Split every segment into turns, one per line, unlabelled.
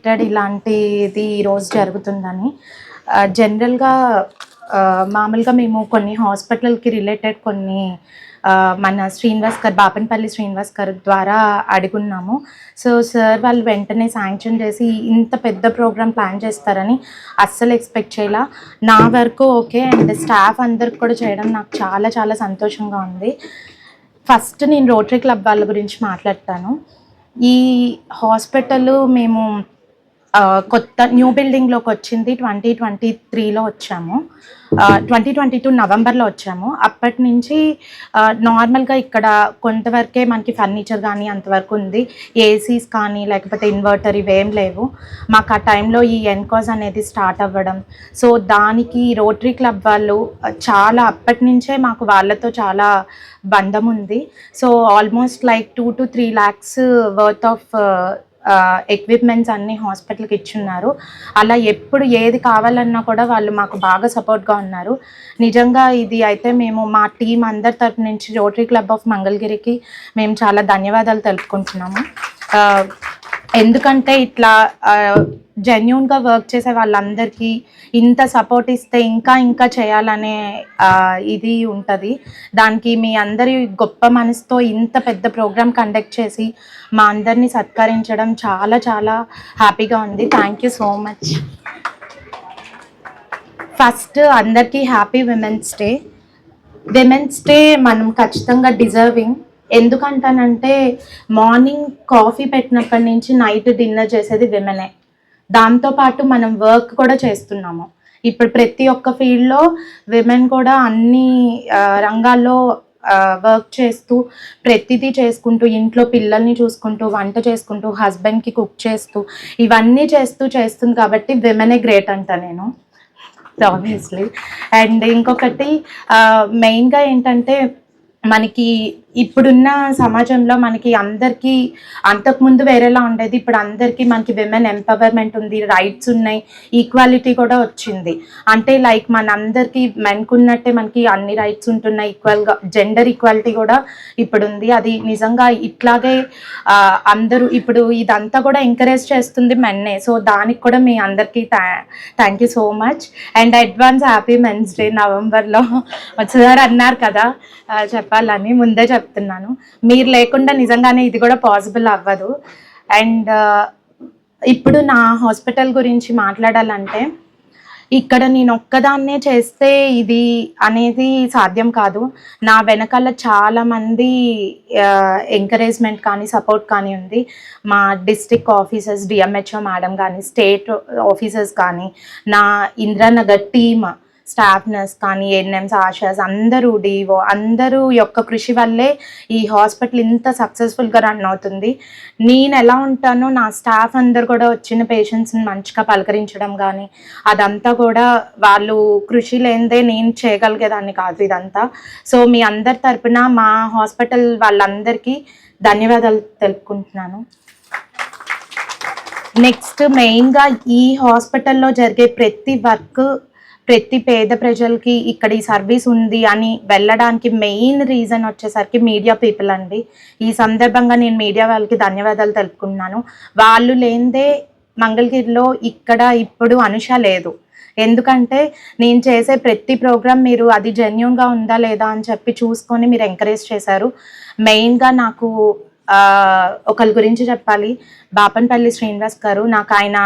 Unexpected ఇలాంటిది ఈరోజు జరుగుతుందని. జనరల్గా మామూలుగా మేము కొన్ని హాస్పిటల్కి రిలేటెడ్ కొన్ని మన శ్రీనివాస్ గారు బాపనపల్లి శ్రీనివాస్ గారు ద్వారా అడుగున్నాము. సో సార్ వాళ్ళు వెంటనే శాంక్షన్ చేసి ఇంత పెద్ద ప్రోగ్రామ్ ప్లాన్ చేస్తారని అస్సలు ఎక్స్పెక్ట్ చేయాల. నా వరకు ఓకే అండ్ స్టాఫ్ అందరికి కూడా చేయడం నాకు చాలా చాలా సంతోషంగా ఉంది. ఫస్ట్ నేను రోటరీ క్లబ్ వాళ్ళ గురించి మాట్లాడతాను. ఈ హాస్పిటల్ మేము కొత్త న్యూ బిల్డింగ్లోకి వచ్చింది ట్వంటీ ట్వంటీ త్రీలో వచ్చాము. ట్వంటీ ట్వంటీ టూ నవంబర్లో వచ్చాము. అప్పటి నుంచి నార్మల్గా ఇక్కడ కొంతవరకే మనకి ఫర్నిచర్ కానీ అంతవరకు ఉంది. ఏసీస్ కానీ లేకపోతే ఇన్వర్టర్ ఇవేం లేవు. మాకు ఆ టైంలో ఈ ఎన్కాజ్ అనేది స్టార్ట్ అవ్వడం. సో దానికి రోటరీ క్లబ్ వాళ్ళు చాలా అప్పటి నుంచే మాకు వాళ్ళతో చాలా బంధం ఉంది. So almost like two to three lakhs worth of equipments అన్ని హాస్పిటల్కి ఇచ్చున్నారు. అలా ఎప్పుడు ఏది కావాలన్నా కూడా వాళ్ళు మాకు బాగా సపోర్ట్గా ఉన్నారు. నిజంగా ఇది అయితే మేము మా టీం అందరి తరపు నుంచి రోటరీ క్లబ్ ఆఫ్ మంగళగిరికి మేము చాలా ధన్యవాదాలు తెలుపుకుంటున్నాము. ఎందుకంటే ఇట్లా జెన్యున్గా వర్క్ చేసే వాళ్ళందరికీ ఇంత సపోర్ట్ ఇస్తే ఇంకా ఇంకా చేయాలనే ఇది ఉంటుంది. దానికి మీ అందరి గొప్ప మనసుతో ఇంత పెద్ద ప్రోగ్రామ్ కండక్ట్ చేసి మా అందరినీ సత్కరించడం చాలా చాలా హ్యాపీగా ఉంది. Thank you so much first అందరికీ happy women's day women's day మనం ఖచ్చితంగా డిజర్వింగ్ ఎందుకంటానంటే మార్నింగ్ కాఫీ పెట్టినప్పటి నుంచి నైట్ డిన్నర్ చేసేది విమెనే. దాంతోపాటు మనం వర్క్ కూడా చేస్తున్నాము. ఇప్పుడు ప్రతి ఒక్క ఫీల్డ్లో విమెన్ కూడా అన్ని రంగాల్లో వర్క్ చేస్తూ ప్రతిదీ చేసుకుంటూ ఇంట్లో పిల్లల్ని చూసుకుంటూ వంట చేసుకుంటూ హస్బెండ్కి కుక్ చేస్తూ ఇవన్నీ చేస్తూ చేస్తుంది కాబట్టి విమెనే గ్రేట్ అంట నేను. ఆబ్వియస్లీ అండ్ ఇంకొకటి మెయిన్గా ఏంటంటే మనకి ఇప్పుడున్న సమాజంలో మనకి అందరికీ అంతకుముందు వేరేలా ఉండేది. ఇప్పుడు అందరికీ మనకి విమెన్ ఎంపవర్మెంట్ ఉంది రైట్స్ ఉన్నాయి ఈక్వాలిటీ కూడా వచ్చింది. అంటే లైక్ మనందరికీ మెన్కున్నట్టే మనకి అన్ని రైట్స్ ఉంటున్నాయి ఈక్వల్గా జెండర్ ఈక్వాలిటీ కూడా ఇప్పుడు ఉంది అది నిజంగా ఇట్లాగే అందరూ ఇప్పుడు ఇదంతా కూడా ఎంకరేజ్ చేస్తుంది మెన్నే సో దానికి కూడా మీ అందరికీ thank you so much and advance happy men's day నవంబర్లో. సార్ అన్నారు కదా చెప్పాలని ముందే చెప్తున్నాను. మీరు లేకుండా నిజంగానే ఇది కూడా పాసిబుల్ అవ్వదు. అండ్ ఇప్పుడు నా హాస్పిటల్ గురించి మాట్లాడాలంటే ఇక్కడ నేను ఒక్కదాన్నే చేస్తే ఇది అనేది సాధ్యం కాదు. నా వెనకాల చాలామంది ఎంకరేజ్మెంట్ కానీ సపోర్ట్ కానీ ఉంది. మా డిస్టిక్ ఆఫీసర్స్ డిఎంహెచ్ఓ మేడం కానీ స్టేట్ ఆఫీసర్స్ కానీ నా ఇంద్రానగర్ టీమ్ స్టాఫ్ నర్స్ కానీ ఎన్ఎంస్ ఆశాస్ అందరూ డివో అందరూ యొక్క కృషి వల్లే ఈ హాస్పిటల్ ఇంత సక్సెస్ఫుల్గా రన్ అవుతుంది. నేను ఎలా ఉంటానో నా స్టాఫ్ అందరు కూడా వచ్చిన పేషెంట్స్ని మంచిగా పలకరించడం కానీ అదంతా కూడా వాళ్ళు కృషి లేనిదే నేను చేయగలిగేదాన్ని కాదు ఇదంతా. సో మీ అందరి తరపున మా హాస్పిటల్ వాళ్ళందరికీ ధన్యవాదాలు తెలుపుకుంటున్నాను. నెక్స్ట్ మెయిన్గా ఈ హాస్పిటల్లో జరిగే ప్రతి వర్క్ ప్రతి పేద ప్రజలకి ఇక్కడ ఈ సర్వీస్ ఉంది అని వెళ్ళడానికి మెయిన్ రీజన్ వచ్చేసరికి మీడియా పీపుల్ అండి. ఈ సందర్భంగా నేను మీడియా వాళ్ళకి ధన్యవాదాలు తెలుపుకుంటున్నాను. వాళ్ళు లేనిదే మంగళగిరిలో ఇక్కడ ఇప్పుడు అనుష లేదు. ఎందుకంటే నేను చేసే ప్రతి ప్రోగ్రామ్ మీరు అది జెన్యున్గా ఉందా లేదా అని చెప్పి చూసుకొని మీరు ఎంకరేజ్ చేశారు. మెయిన్గా నాకు ఒకరి గురించి చెప్పాలి. బాపన్పల్లి శ్రీనివాస్ గారు నాకు ఆయన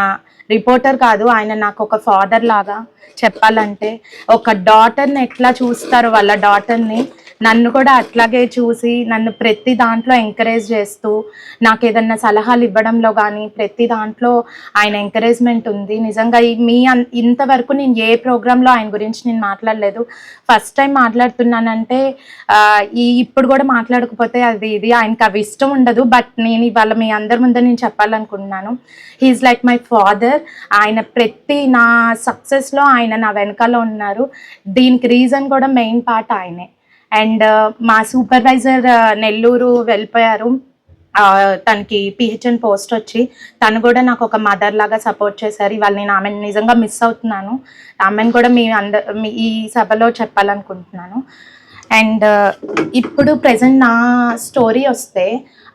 రిపోర్టర్ కాదు ఆయన నాకు ఒక ఫాదర్ లాగా చెప్పాలంటే ఒక డాటర్ని ఎట్లా చూస్తారు వాళ్ళ డాటర్ని నన్ను కూడా అట్లాగే చూసి నన్ను ప్రతి దాంట్లో ఎంకరేజ్ చేస్తూ నాకు ఏదన్నా సలహాలు ఇవ్వడంలో కానీ ప్రతి దాంట్లో ఆయన ఎంకరేజ్మెంట్ ఉంది. నిజంగా మీ అన్- ఇంతవరకు నేను ఏ ప్రోగ్రాంలో ఆయన గురించి నేను మాట్లాడలేదు. ఫస్ట్ టైం మాట్లాడుతున్నానంటే ఈ ఇప్పుడు కూడా మాట్లాడకపోతే అది ఇది ఆయనకి అవి ఇష్టం ఉండదు. బట్ నేను ఇవాళ మీ అందరి ముందు నేను చెప్పాలనుకుంటున్నాను. హీఈస్ లైక్ మై ఫాదర్ ఆయన ప్రతి నా సక్సెస్లో ఆయన నా వెనకాల ఉన్నారు. దీనికి రీజన్ కూడా మెయిన్ పార్ట్ ఆయనే. అండ్ uh, మా సూపర్వైజర్ uh, నెల్లూరు వెళ్ళిపోయారు. తనకి పిహెచ్ఎన్ పోస్ట్ వచ్చి తను కూడా నాకు ఒక మదర్ లాగా సపోర్ట్ చేశారు. ఇవాళ నేను ఆమెను నిజంగా మిస్ అవుతున్నాను. ఆమెను కూడా మీ అంద మీ ఈ సభలో చెప్పాలనుకుంటున్నాను. అండ్ uh, ఇప్పుడు ప్రజెంట్ నా స్టోరీ వస్తే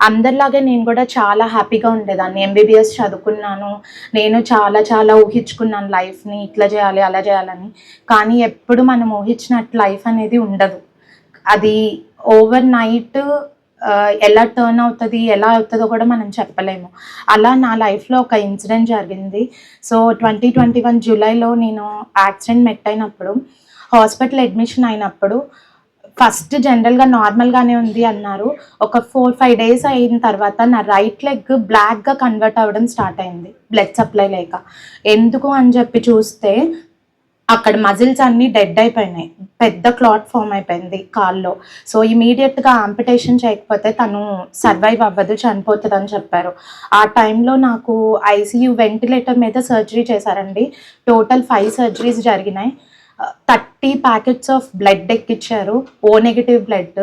అందరిలాగే నేను కూడా చాలా హ్యాపీగా ఉండేదాన్ని. ఎంబీబీఎస్ చదువుకున్నాను. నేను చాలా చాలా ఊహించుకున్నాను లైఫ్ని ఇట్లా చేయాలి అలా చేయాలని. కానీ ఎప్పుడు మనం ఊహించినట్టు లైఫ్ అనేది ఉండదు. అది ఓవర్ నైట్ ఎలా టర్న్ అవుతుంది ఎలా అవుతుందో కూడా మనం చెప్పలేము. అలా నా లైఫ్లో ఒక ఇన్సిడెంట్ జరిగింది. సో ట్వంటీ ట్వంటీ వన్ జూలైలో నేను యాక్సిడెంట్ మెట్ అయినప్పుడు హాస్పిటల్ అడ్మిషన్ అయినప్పుడు ఫస్ట్ జనరల్గా నార్మల్గానే ఉంది అన్నారు. ఒక ఫోర్ ఫైవ్ డేస్ అయిన తర్వాత నా రైట్ లెగ్ బ్లాక్గా కన్వర్ట్ అవ్వడం స్టార్ట్ అయింది. బ్లడ్ సప్లై లేక. ఎందుకు అని చెప్పి చూస్తే అక్కడ మజిల్స్ అన్నీ డెడ్ అయిపోయినాయి. పెద్ద క్లాట్ ఫామ్ అయిపోయింది కాల్లో. సో ఇమీడియట్గా ఆంపిటేషన్ చేయకపోతే తను సర్వైవ్ అవ్వదు చనిపోతుంది అని చెప్పారు. ఆ టైంలో నాకు ఐసీయూ వెంటిలేటర్ మీద సర్జరీ చేశారండి. టోటల్ ఫైవ్ సర్జరీస్ జరిగినాయి. Thirty packets of blood ఎక్కిచ్చారు. O negative blood.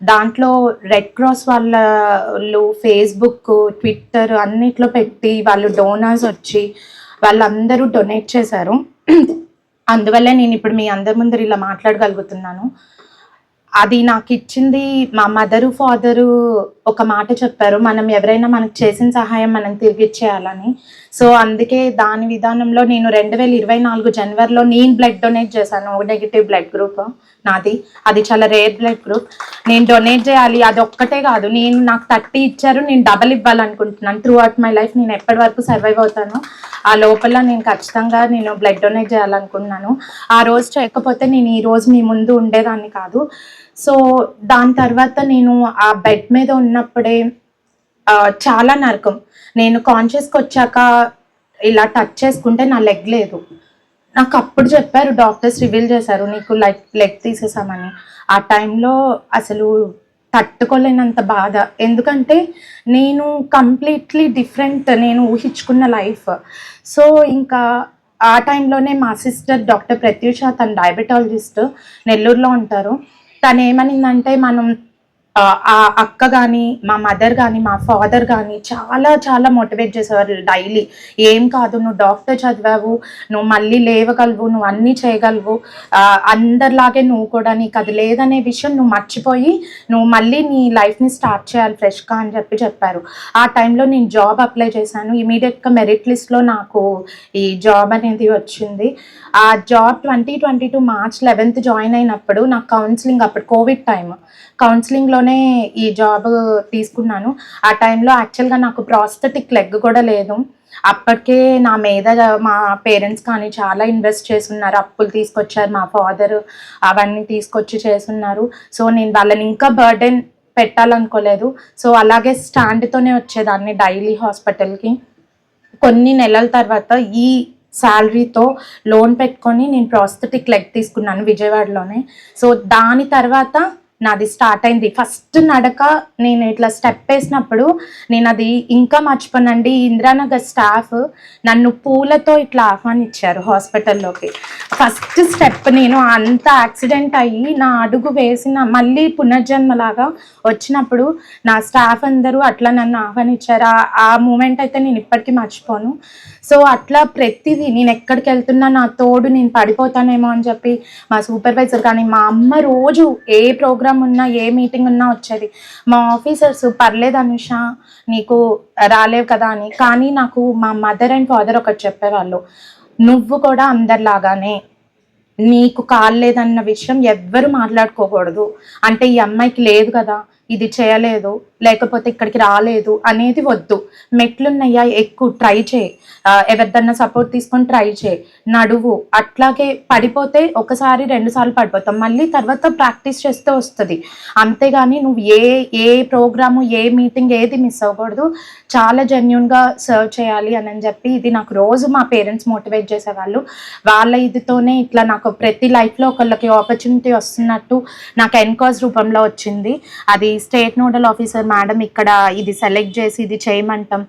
దాంట్లో రెడ్ క్రాస్ వాళ్ళు ఫేస్బుక్ ట్విట్టర్ అన్నిట్లో పెట్టి వాళ్ళు డోనర్స్ వచ్చి వాళ్ళందరూ డొనేట్ చేశారు. అందువల్లే నేను ఇప్పుడు మీ అందరి ముందర ఇలా మాట్లాడగలుగుతున్నాను. అది నాకు ఇచ్చింది మా మదరు ఫాదరు ఒక మాట చెప్పారు. మనం ఎవరైనా మనకు చేసిన సహాయం మనం తిరిగి ఇచ్చేయాలని. సో అందుకే దాని విధానంలో నేను రెండు వేల ఇరవై నాలుగు జనవరిలో నేను బ్లడ్ డొనేట్ చేశాను. నెగిటివ్ బ్లడ్ గ్రూప్ నాది. అది చాలా రేర్ బ్లడ్ గ్రూప్. నేను డొనేట్ చేయాలి. అది ఒక్కటే కాదు. నేను నాకు థర్టీ ఇచ్చారు. నేను డబల్ ఇవ్వాలనుకుంటున్నాను. త్రూ అవుట్ మై లైఫ్ నేను ఎప్పటి వరకు సర్వైవ్ అవుతాను ఆ లోపల నేను ఖచ్చితంగా నేను బ్లడ్ డొనేట్ చేయాలనుకున్నాను ఆ రోజు చేయకపోతే నేను ఈ రోజు మీ ముందు ఉండేదాన్ని కాదు. సో దాని తర్వాత నేను ఆ బెడ్ మీద ఉన్నప్పుడే చాలా నరకం. నేను కాన్షియస్కి వచ్చాక ఇలా టచ్ చేసుకుంటే నా లెగ్ లేదు. నాకు అప్పుడు చెప్పారు డాక్టర్స్ రివీల్ చేశారు నీకు లెగ్ లెగ్ తీసేసామని. ఆ టైంలో అసలు తట్టుకోలేనంత బాధ. ఎందుకంటే నేను కంప్లీట్లీ డిఫరెంట్ నేను ఊహించుకున్న లైఫ్ సో ఇంకా ఆ టైంలోనే మా సిస్టర్ డాక్టర్ ప్రత్యూష తన డయాబెటాలజిస్ట్ నెల్లూరులో ఉంటారు. తను ఏమనిందంటే మనం ఆ, అక్క కానీ మా మదర్ కానీ మా ఫాదర్ కానీ చాలా చాలా మోటివేట్ చేసేవారు డైలీ ఏం కాదు నువ్వు డాక్టర్ చదివావు నువ్వు మళ్ళీ లేవగలవు నువ్వు అన్నీ చేయగలవు. అందరిలాగే నువ్వు కూడా నీకు అది లేదనే విషయం నువ్వు మర్చిపోయి నువ్వు మళ్ళీ నీ లైఫ్ని స్టార్ట్ చేయాలి ఫ్రెష్గా అని చెప్పి చెప్పారు. ఆ టైంలో నేను జాబ్ అప్లై చేశాను. ఇమీడియట్గా మెరిట్ లిస్ట్లో నాకు ఈ జాబ్ అనేది వచ్చింది. ఆ job twenty twenty two March eleventh join అయినప్పుడు నాకు కౌన్సిలింగ్ అప్పుడు కోవిడ్ టైం కౌన్సిలింగ్లో కౌన్సిలింగ్లోనే ఈ జాబ్ తీసుకున్నాను. ఆ టైంలో యాక్చువల్గా నాకు ప్రాస్థెటిక్ లెగ్ కూడా లేదు. అప్పటికే నా మీద మా పేరెంట్స్ కానీ చాలా ఇన్వెస్ట్ చేస్తున్నారు. అప్పులు తీసుకొచ్చారు మా ఫాదర్ అవన్నీ తీసుకొచ్చి చేస్తున్నారు. సో నేను వాళ్ళని ఇంకా బర్డెన్ పెట్టాలనుకోలేదు. సో అలాగే స్టాండ్తోనే వచ్చేదాన్ని డైలీ హాస్పిటల్కి కొన్ని నెలల తర్వాత ఈ శాలరీతో లోన్ పెట్టుకొని నేను ప్రాస్థెటిక్ లెగ్ తీసుకున్నాను విజయవాడలోనే. సో దాని తర్వాత నాది స్టార్ట్ అయింది. ఫస్ట్ నడక నేను ఇట్లా స్టెప్ వేసినప్పుడు నేను అది ఇంకా మర్చిపోనండి. ఇందిరానగర్ స్టాఫ్ నన్ను పూలతో ఇట్లా ఆహ్వానించారు హాస్పిటల్లోకి ఫస్ట్ స్టెప్ నేను అంత యాక్సిడెంట్ అయ్యి నా అడుగు వేసిన మళ్ళీ పునర్జన్మలాగా వచ్చినప్పుడు నా స్టాఫ్ అందరూ అట్లా నన్ను ఆహ్వానించారు. ఆ- ఆ మూమెంట్ అయితే నేను ఇప్పటికీ మర్చిపోను. సో అట్లా ప్రతిదీ నేను ఎక్కడికి వెళ్తున్నా నా తోడు నేను పడిపోతానేమో అని చెప్పి మా సూపర్వైజర్ కానీ మా అమ్మ రోజు ఏ ప్రోగ్రామ్ ఉన్నా ఏ మీటింగ్ ఉన్నా వచ్చేది. మా ఆఫీసర్స్ పర్లేదు అనుష నీకు రాలేవు కదా అని. కానీ నాకు మా మదర్ అండ్ ఫాదర్ ఒకటి చెప్పేవాళ్ళు. నువ్వు కూడా అందరిలాగానే నీకు కాలేదన్న విషయం ఎవ్వరు మాట్లాడుకోకూడదు. అంటే ఈ అమ్మాయికి లేదు కదా ఇది చేయలేదు లేకపోతే ఇక్కడికి రాలేదు అనేది వద్దు. మెట్లున్నయ్యా ఎక్కువ ట్రై చేయి. ఎవరిదన్నా సపోర్ట్ తీసుకొని ట్రై చేయి. నడువు అట్లాగే పడిపోతే ఒకసారి రెండు సార్లు పడిపోతాం. మళ్ళీ తర్వాత ప్రాక్టీస్ చేస్తే వస్తుంది. అంతేగాని నువ్వు ఏ ఏ ప్రోగ్రాము ఏ మీటింగ్ ఏది మిస్ అవ్వకూడదు. చాలా జెన్యున్గా సర్వ్ చేయాలి అని అని చెప్పి ఇది నాకు రోజు మా పేరెంట్స్ మోటివేట్ చేసేవాళ్ళు. వాళ్ళ ఇదితోనే ఇట్లా నాకు ప్రతి లైఫ్లో ఒకళ్ళకి ఆపర్చునిటీ వస్తున్నట్టు నాకు ఎన్కాజ్ రూపంలో వచ్చింది. అది స్టేట్ నోడల్ ఆఫీసర్ మేడం ఇక్కడ ఇది సెలెక్ట్ చేసి ఇది చేయమంటాం.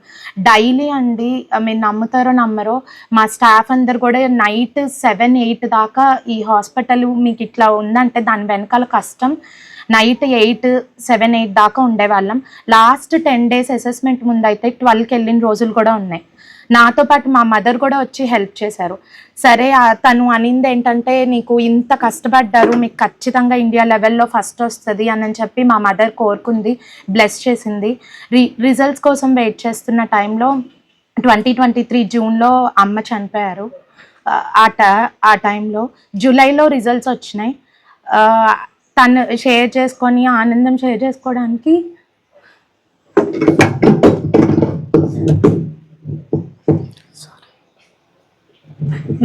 డైలీ అండి మీరు నమ్ముతారో నమ్మరో మా స్టాఫ్ అందరు కూడా నైట్ సెవెన్ ఎయిట్ దాకా ఈ హాస్పిటల్ మీకు ఇట్లా ఉందంటే దాని వెనకాల కష్టం. నైట్ ఎయిట్ సెవెన్ ఎయిట్ దాకా ఉండేవాళ్ళం. లాస్ట్ టెన్ డేస్ అసెస్మెంట్ ముందు అయితే ట్వెల్వ్కి వెళ్ళిన రోజులు కూడా ఉన్నాయి. నాతో పాటు మా మదర్ కూడా వచ్చి హెల్ప్ చేశారు. సరే తను అనింది ఏంటంటే నీకు ఇంత కష్టపడ్డారు మీకు ఖచ్చితంగా ఇండియా లెవెల్లో ఫస్ట్ వస్తుంది అని చెప్పి మా మదర్ కోరుకుంది బ్లెస్ చేసింది. రి రిజల్ట్స్ కోసం వెయిట్ చేస్తున్న టైంలో ట్వంటీ ట్వంటీ త్రీ జూన్లో అమ్మ చనిపోయారు. ఆ, ఆ ట ఆ టైంలో. జూలైలో రిజల్ట్స్ వచ్చినాయి. తను షేర్ చేసుకొని ఆనందం షేర్ చేసుకోవడానికి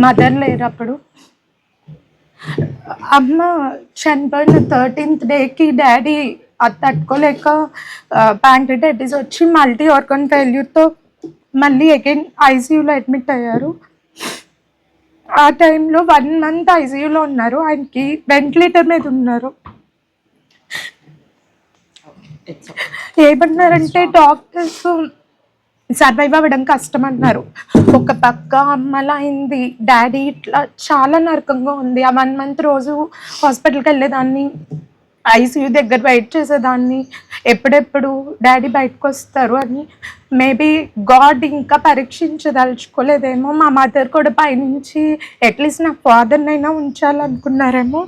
మదర్ లేరు అప్పుడు అమ్మ చనిపోయిన థర్టీన్త్ డేకి డాడీ అది తట్టుకోలేక ప్యాంక్రిటైటిస్ వచ్చి మల్టీ ఆర్గన్ ఫెయిల్యూర్తో మళ్ళీ అగైన్ ఐసీయూలో అడ్మిట్ అయ్యారు. ఆ టైంలో వన్ మంత్ ఐసీయూలో ఉన్నారు. ఆయనకి వెంటిలేటర్ మీద ఉన్నారు. ఏమన్నారంటే డాక్టర్స్ సర్వైవ్ అవ్వడం కష్టం అన్నారు ఒక పక్క అమ్మలా అయింది డాడీ ఇట్లా చాలా నరకంగా ఉంది. ఆ వన్ మంత్ రోజు హాస్పిటల్కి వెళ్ళేదాన్ని. ఐసీయూ దగ్గర వెయిట్ చేసేదాన్ని. ఎప్పుడెప్పుడు డాడీ బయటకు వస్తారు అని. మేబీ గాడ్ ఇంకా పరీక్షించదలుచుకోలేదేమో. మా మదర్ కూడా పైనుంచి అట్లీస్ట్ నా ఫాదర్నైనా ఉంచాలనుకున్నారేమో.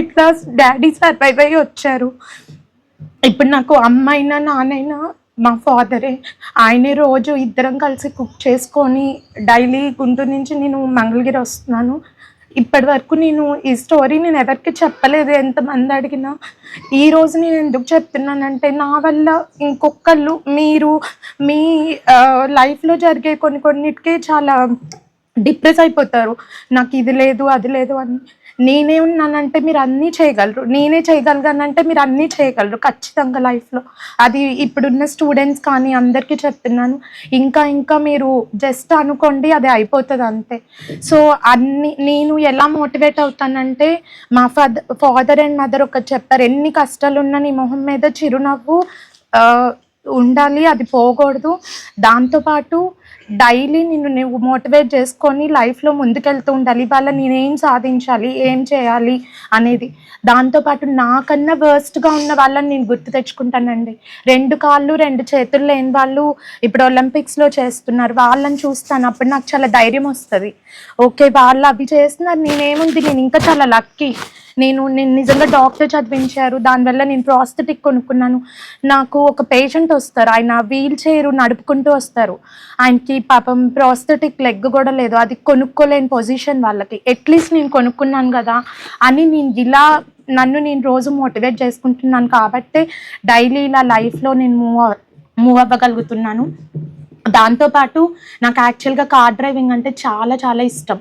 ఇట్లా డాడీ సర్వైవ్ అయ్యి వచ్చారు. ఇప్పుడు నాకు అమ్మైనా నాన్నైనా మా ఫాదరే ఆయనే రోజు ఇద్దరం కలిసి కుక్ చేసుకొని డైలీ గుంటూరు నుంచి నేను మంగళగిరి వస్తున్నాను. ఇప్పటి వరకు నేను ఈ స్టోరీ నేను ఎవరికి చెప్పలేదు ఎంతమంది అడిగినా. ఈరోజు నేను ఎందుకు చెప్తున్నానంటే నా వల్ల ఇంకొకళ్ళు మీరు మీ లైఫ్లో జరిగే కొన్ని కొన్నిటికి చాలా డిప్రెస్ అయిపోతారు. నాకు ఇది లేదు అది లేదు అని నేనే ఉన్నానంటే మీరు అన్నీ చేయగలరు. నేనే చేయగలిగానంటే మీరు అన్నీ చేయగలరు. ఖచ్చితంగా లైఫ్లో అది ఇప్పుడున్న స్టూడెంట్స్ కానీ అందరికీ చెప్తున్నాను. ఇంకా ఇంకా మీరు జస్ట్ అనుకోండి అది అయిపోతుంది అంతే. సో అన్ని నేను ఎలా మోటివేట్ అవుతానంటే మా ఫాదర్ ఫాదర్ అండ్ మదర్ ఒకటి చెప్పారు ఎన్ని కష్టాలు ఉన్నా నీ మొహం మీద చిరునవ్వు ఉండాలి అది పోకూడదు. దాంతోపాటు డైలీ నిన్ను నువ్వు మోటివేట్ చేసుకొని లైఫ్లో ముందుకెళ్తూ ఉండాలి ఇవాళ నేనేం సాధించాలి ఏం చేయాలి అనేది. దాంతోపాటు నాకన్నా వర్స్ట్గా ఉన్న వాళ్ళని నేను గుర్తు తెచ్చుకుంటానండి. రెండు కాళ్ళు రెండు చేతులు లేని వాళ్ళు ఇప్పుడు ఒలింపిక్స్లో చేస్తున్నారు. వాళ్ళని చూస్తాను అప్పుడు నాకు చాలా ధైర్యం వస్తుంది. ఓకే వాళ్ళు అవి చేస్తున్నారు నేనేముంది నేను ఇంకా చాలా లక్కీ నేను నేను నిజంగా డాక్టర్ చదివించారు. దానివల్ల నేను ప్రాస్థెటిక్ కొనుక్కున్నాను. నాకు ఒక పేషెంట్ వస్తారు. ఆయన వీల్ చైర్ నడుపుకుంటూ వస్తారు. ఆయనకి పాపం ప్రాస్థెటిక్ లెగ్ కూడా లేదు. అది కొనుక్కోలేని పొజిషన్ వాళ్ళకి. అట్లీస్ట్ నేను కొనుక్కున్నాను కదా అని నేను ఇలా నన్ను నేను రోజు మోటివేట్ చేసుకుంటున్నాను కాబట్టి డైలీ ఇలా లైఫ్లో నేను మూవ్ మూవ్ అవ్వగలుగుతున్నాను. దాంతోపాటు నాకు యాక్చువల్గా కార్ డ్రైవింగ్ అంటే చాలా చాలా ఇష్టం.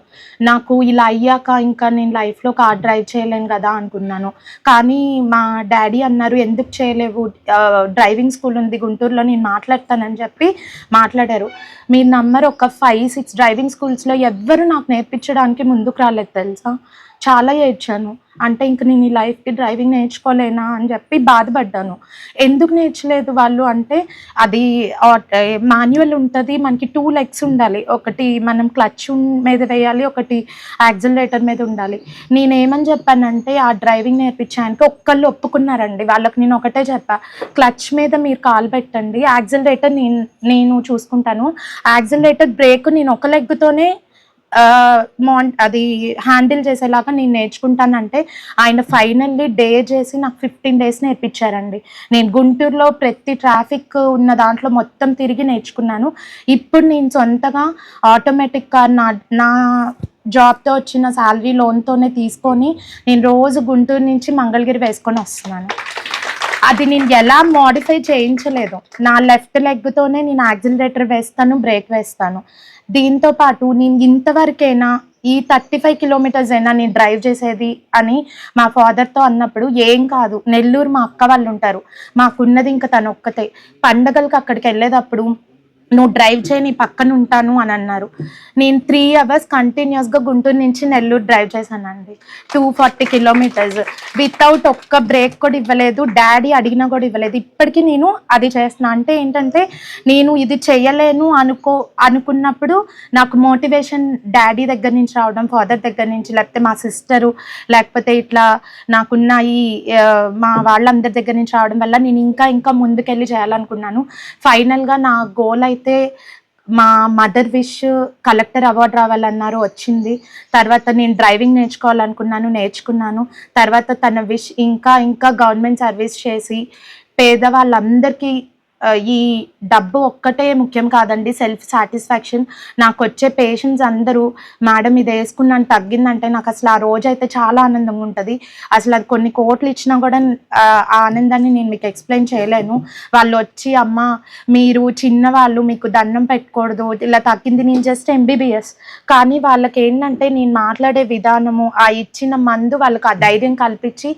నాకు ఇలా అయ్యాక ఇంకా నేను లైఫ్లో కార్ డ్రైవ్ చేయలేను కదా అనుకున్నాను. కానీ మా డాడీ అన్నారు ఎందుకు చేయలేవు? డ్రైవింగ్ స్కూల్ ఉంది గుంటూరులో నేను మాట్లాడతానని చెప్పి మాట్లాడారు. మీరు నంబర్ ఒక ఫైవ్ సిక్స్ డ్రైవింగ్ స్కూల్స్లో ఎవ్వరు నాకు నేర్పించడానికి ముందుకు రాలేదు తెలుసా? చాలా ఏడ్చాను. అంటే ఇంక నేను ఈ లైఫ్కి డ్రైవింగ్ నేర్చుకోలేనా అని చెప్పి బాధపడ్డాను. ఎందుకు నేర్చలేదు వాళ్ళు అంటే అది మాన్యువల్ ఉంటుంది మనకి టూ లెగ్స్ ఉండాలి. ఒకటి మనం క్లచ్ మీద వేయాలి ఒకటి యాక్సిలరేటర్ మీద ఉండాలి. నేనేమని చెప్పానంటే ఆ డ్రైవింగ్ నేర్పించడానికి ఒక్కళ్ళు ఒప్పుకున్నారండి. వాళ్ళకి నేను ఒకటే చెప్పా క్లచ్ మీద మీరు కాలు పెట్టండి యాక్సిలరేటర్ నేను నేను చూసుకుంటాను. యాక్సిలరేటర్ బ్రేక్ నేను ఒక లెగ్తోనే అది హ్యాండిల్ చేసేలాగా నేను నేర్చుకుంటానంటే ఆయన ఫైనల్లీ డే చేసి నాకు ఫిఫ్టీన్ డేస్ నేర్పించారండి. నేను గుంటూరులో ప్రతి ట్రాఫిక్ ఉన్న దాంట్లో మొత్తం తిరిగి నేర్చుకున్నాను. ఇప్పుడు నేను సొంతగా ఆటోమేటిక్గా నా నా జాబ్తో వచ్చిన శాలరీ లోన్తోనే తీసుకొని నేను రోజు గుంటూరు నుంచి మంగళగిరి వేసుకొని వస్తున్నాను. అది నేను ఎలా మోడిఫై చేయించలేదు. నా లెఫ్ట్ లెగ్తోనే నేను యాక్సిలరేటర్ వేస్తాను బ్రేక్ వేస్తాను. దీంతో పాటు నేను ఇంతవరకైనా ఈ థర్టీ ఫైవ్ కిలోమీటర్స్ అయినా నేను డ్రైవ్ చేసేది అని మా ఫాదర్తో అన్నప్పుడు ఏం కాదు. నెల్లూరు మా అక్క వాళ్ళు ఉంటారు. మాకున్నది ఇంకా తను ఒక్కతే పండగలకు అక్కడికి వెళ్ళేటప్పుడు నువ్వు డ్రైవ్ చేయి నీ పక్కన ఉంటాను అని అన్నారు. నేను త్రీ అవర్స్ కంటిన్యూస్గా గుంటూరు నుంచి నెల్లూరు డ్రైవ్ చేశానండి. టూ ఫార్టీ కిలోమీటర్స్ వితౌట్ ఒక్క బ్రేక్ కూడా ఇవ్వలేదు. డాడీ అడిగినా కూడా ఇవ్వలేదు. ఇప్పటికీ నేను అది చేస్తున్నా. అంటే ఏంటంటే నేను ఇది చేయలేను అనుకో అనుకున్నప్పుడు నాకు మోటివేషన్ డాడీ దగ్గర నుంచి రావడం ఫాదర్ దగ్గర నుంచి లేకపోతే మా సిస్టరు లేకపోతే ఇట్లా నాకున్న ఈ మా వాళ్ళందరి దగ్గర నుంచి రావడం వల్ల నేను ఇంకా ఇంకా ముందుకెళ్ళి చేయాలనుకున్నాను. ఫైనల్గా నా గోల్ అయితే మా మదర్ విష్ కలెక్టర్ అవార్డు రావాలన్నారు వచ్చింది. తర్వాత నేను డ్రైవింగ్ నేర్చుకోవాలనుకున్నాను నేర్చుకున్నాను. తర్వాత తన విష్ ఇంకా ఇంకా గవర్నమెంట్ సర్వీస్ చేసి పేదవాళ్ళందరికీ ఈ డబ్బు ఒక్కటే ముఖ్యం కాదండి. సెల్ఫ్ సాటిస్ఫాక్షన్ నాకు వచ్చే పేషెంట్స్ అందరూ మేడం ఇది వేసుకున్నాను తగ్గిందంటే నాకు అసలు ఆ రోజు అయితే చాలా ఆనందంగా ఉంటుంది. అసలు అది కొన్ని కోట్లు ఇచ్చినా కూడా ఆ ఆనందాన్ని నేను మీకు ఎక్స్ప్లెయిన్ చేయలేను. వాళ్ళు వచ్చి అమ్మ మీరు చిన్నవాళ్ళు మీకు దండం పెట్టకూడదు. ఇలా తగ్గింది నేను జస్ట్ ఎంబీబీఎస్ కానీ వాళ్ళకి ఏంటంటే నేను మాట్లాడే విధానము ఆ ఇచ్చిన మందు వాళ్ళకి ఆ ధైర్యం కల్పించి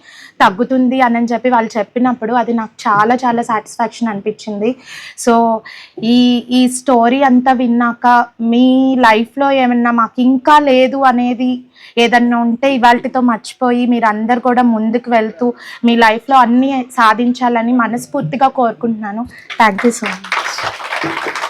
తగ్గుతుంది అని చెప్పి వాళ్ళు చెప్పినప్పుడు అది నాకు చాలా చాలా సాటిస్ఫాక్షన్ అనిపించింది. సో ఈ ఈ స్టోరీ అంతా విన్నాక మీ లైఫ్లో ఏమన్నా మాకు ఇంకా లేదు అనేది ఏదన్నా ఉంటే ఇవాళతో మర్చిపోయి మీరు అందరు కూడా ముందుకు వెళ్తూ మీ లైఫ్లో అన్నీ సాధించాలని మనస్ఫూర్తిగా కోరుకుంటున్నాను. Thank you so much.